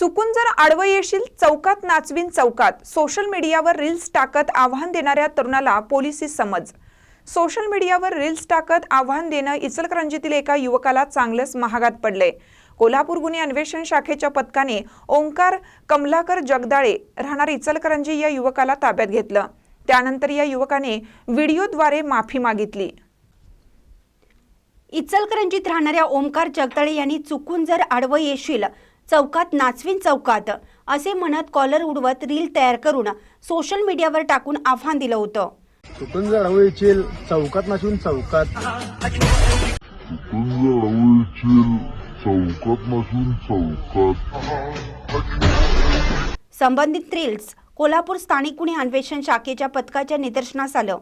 चुकून जर आडवं येशील चौकात नाचवीन चौकात सोशल मीडियावर रील्स टाकत आव्हान देणाऱ्या तरुणाला पोलिसी समज. सोशल मीडियावर रील्स टाकत आव्हान देणं इचलकरंजीतील एका युवकाला चांगलंच महागात पडलंय. कोल्हापूर गुन्हे अन्वेषण शाखेच्या पथकाने ओंकार कमलाकर जगदाळे राहणार इचलकरंजी या युवकाला ताब्यात घेतलं. त्यानंतर या युवकाने व्हिडिओद्वारे माफी मागितली. इचलकरंजीत राहणाऱ्या ओमकार जगदाळे यांनी चुकून जर आडवं येशील चौकात नाचवीन चौकात असे म्हणत कॉलर उडवत रील तयार करून सोशल मीडियावर टाकून आव्हान दिलं होतं. चुकून जर हवं येशील चौकात नसून चौकात. लढवळीतील चौकात नसून चौकात. संबंधित रील्स कोल्हापूर स्थानिक गुन्हे अन्वेषण शाखेच्या पथकाच्या निदर्शनास आलं.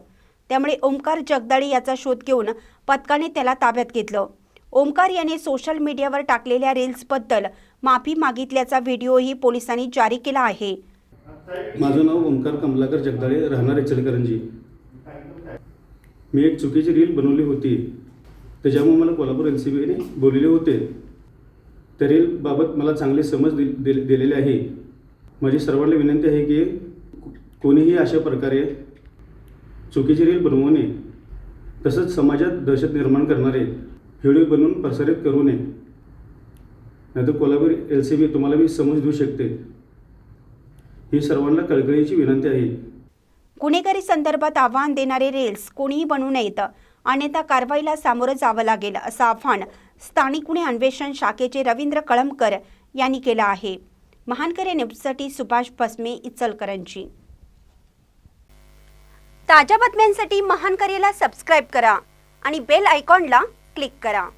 त्यामुळे ओमकार जगदाळे याचा शोध घेऊन पथकाने त्याला ताब्यात घेतलं. ओमकार याने सोशल मीडियावर टाकलेल्या रील्सबद्दल माफी मागितल्याचा व्हिडिओही पोलिसांनी जारी केला आहे. माझं नाव ओंकार कमलाकर जगदाळे राहणार इचलकरंजी. मी एक चुकीची रील बनवली होती. त्याच्यामुळे मला कोल्हापूर एन सी बीने बोललेले होते. त्या रीलबाबत मला चांगली समज दि दिल- दिलेली आहे. माझी सर्वांना विनंती आहे की कोणीही अशा प्रकारे चुकीची रील बनवू नये. तसंच समाजात दहशत निर्माण करणारे व्हिडिओ बनवून प्रसारित करू नये. नाहीतर कोल्हापूर एल सी बी तुम्हाला मी समज देऊ शकते. ही सर्वांना कळकळीची विनंती आहे. गुन्हेगारी संदर्भात आव्हान देणारे रील्स कोणीही बनवू नयेत अन्यथा कारवाईला सामोरं जावं लागेल असं आव्हान स्थानिक गुन्हे अन्वेषण शाखेचे रवींद्र कळमकर यांनी केलं आहे. महानकर या न्यूजसाठी सुभाष भस्मे इचलकरंजी. ताज्या बातम्यांसाठी महानकरेला सबस्क्राईब करा आणि बेल आयकॉनला क्लिक करा.